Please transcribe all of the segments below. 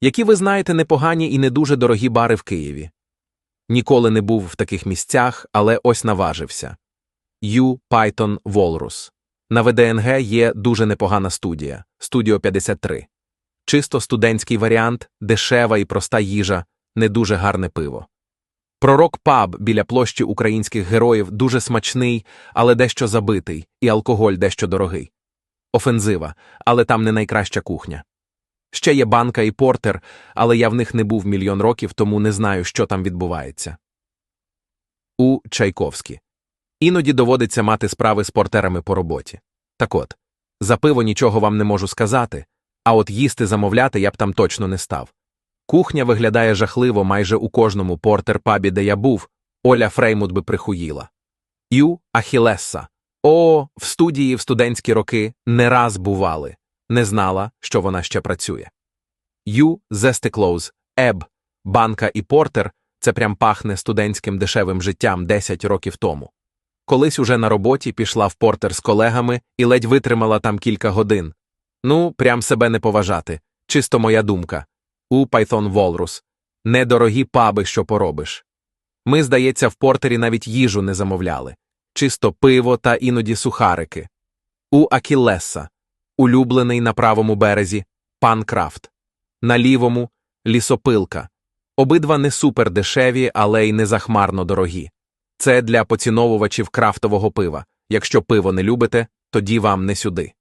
Які ви знаєте непогані і не дуже дорогі бари в Києві. Ніколи не був в таких місцях, але ось наважився. Ю Python Walrus. На ВДНГ є дуже непогана студія Studio 53. Чисто студентський варіант, дешева і проста їжа, не дуже гарне пиво. Пророк паб біля площі українських героїв дуже смачний, але дещо забитий, і алкоголь дещо дорогий. Офензива, але там не найкраща кухня. Ще є банка і портер, але я в них не був мільйон років, тому не знаю, що там відбувається. У Чайковські. Іноді доводиться мати справи з портерами по роботі. Так от, за пиво нічого вам не можу сказати, а от їсти замовляти я б там точно не став. Кухня виглядає жахливо майже у кожному портер-пабі, де я був, Оля Фреймут би прихуїла. Ю Ахілеса. О, в студії в студентські роки не раз бували. Не знала, що вона ще працює. Ю Зестиклоуз, Еб, банка і портер це прям пахне студентським дешевим життям 10 років тому. Колись уже на роботі пішла в портер з колегами і ледь витримала там кілька годин. Ну, прям себе не поважати. Чисто моя думка. У Python Walrus. Недорогі паби, що поробиш. Ми, здається, в портері навіть їжу не замовляли. Чисто пиво та іноді сухарики. У Акілеса. Улюблений на правому березі пан Крафт. На лівому лісопилка. Обидва не супер дешеві, але й не захмарно дорогі. Це для поціновувачів крафтового пива. Якщо пиво не любите, тоді вам не сюди.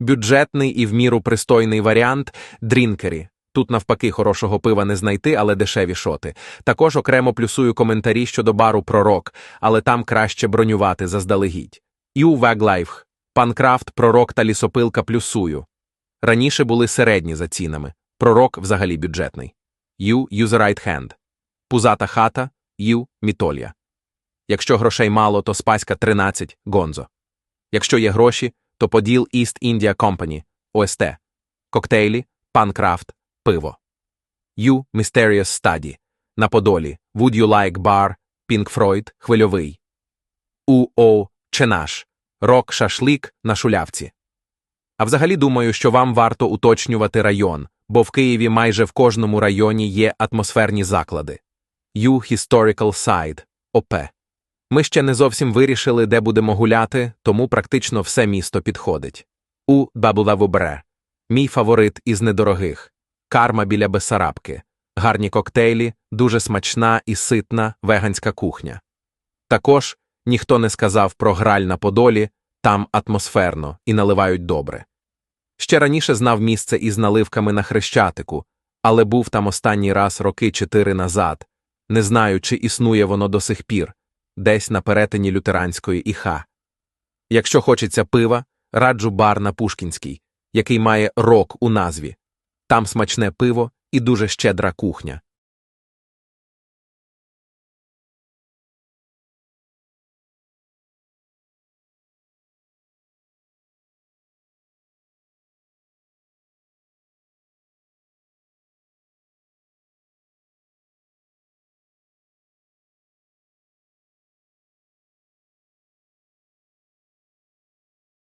Бюджетний і в міру пристойний варіант дрінкері. Тут навпаки хорошого пива не знайти, але дешеві шоти. Також окремо плюсую коментарі щодо бару Пророк, але там краще бронювати заздалегідь. Ю Веглайф. Пан Крафт, пророк та лісопилка плюсую. Раніше були середні за цінами. Пророк взагалі бюджетний. Ю User Right Hand. Пузата хата, Ю Мітолія. Якщо грошей мало, то Спаська 13 Гонзо. Якщо є гроші, то Поділ East India Company ОСТ. Коктейлі, Пан Крафт, пиво. Ю Mysterious Study. На Подолі Would You Like Bar, Pink Floyd, Хвильовий. УО Ченаш. Рок Шашлик на Шулявці. А взагалі думаю, що вам варто уточнювати район, бо в Києві майже в кожному районі є атмосферні заклади. Ю Historical Side ОП. Ми ще не зовсім вирішили, де будемо гуляти, тому практично все місто підходить. У Бабулавубре. Мій фаворит із недорогих. Карма біля Бесарабки. Гарні коктейлі, дуже смачна і ситна веганська кухня. Також ніхто не сказав про граль на Подолі, там атмосферно і наливають добре. Ще раніше знав місце із наливками на Хрещатику, але був там останній раз роки чотири назад. Не знаю, чи існує воно до сих пір, десь на перетині лютеранської і ха. Якщо хочеться пива, раджу бар на Пушкінській, який має рок у назві. Там смачне пиво і дуже щедра кухня.